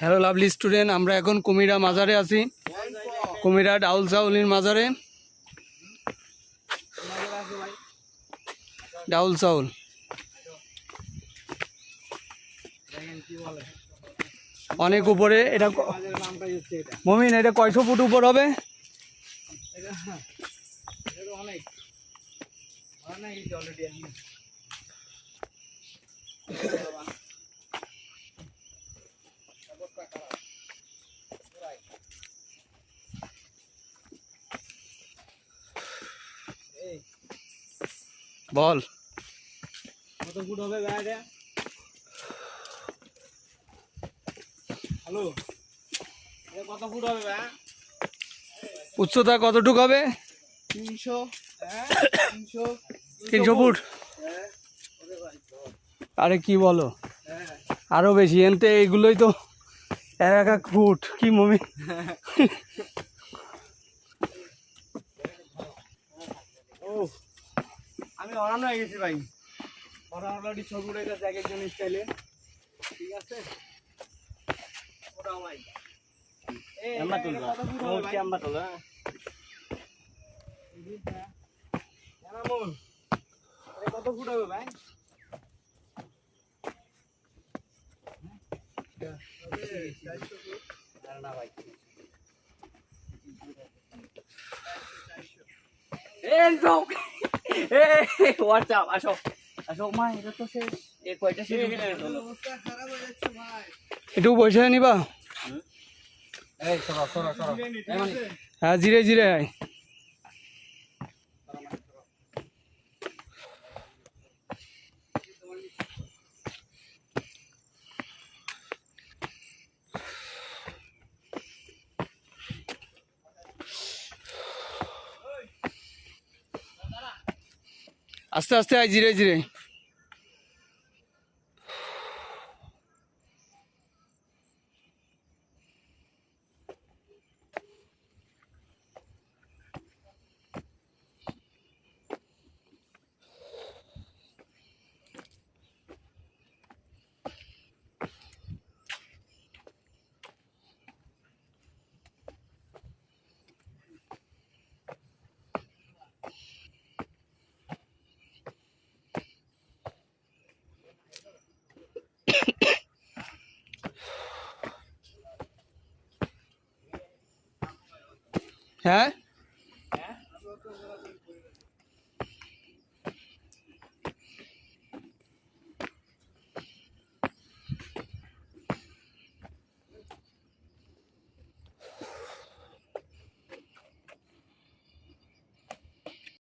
Hello lovely student আমরা এখন কুমিরা মাজারে আছি। কুমিরা ডাউল চাউলির মাজারে। ডাউল চাউল অনেক উপরে, এটা মমিন, এটা কয়শো ফুট উপর হবে? বল। কত ফুট হবে গাড়িটা? হ্যালো? কত ফুট হবে ভাই? উচ্চতা কতটুকু হবে? তিনশো হ্যাঁ তিনশো ফুট। আরে কি বলো? হ্যাঁ আরও বেশি এনতে এইগুলোই তো এক এক এক ফুট। কি মমি? অরান হয়ে গেছি ভাই। অরান অলরেডি ছবি উঠে গেছে এক একজন স্টাইলে ঠিক আছে? ওটাও ভাই এই আমরা তুলবো। ভাই? তুলবো হ্যাঁ। কত ফুট হবে ভাই? লোক এই হোয়াটসঅ্যাপ আসো আসো মা এটা তো সে এ কয়টা শেষ? হলো অবস্থা খারাপ হয়ে যাচ্ছে ভাই। একটু বসে নিবা? এই সরো সরো সরো। মানে হ্যাঁ জিরে জিরে আয়। আস্তে আস্তে আয় জিরে জিরে হ্যাঁ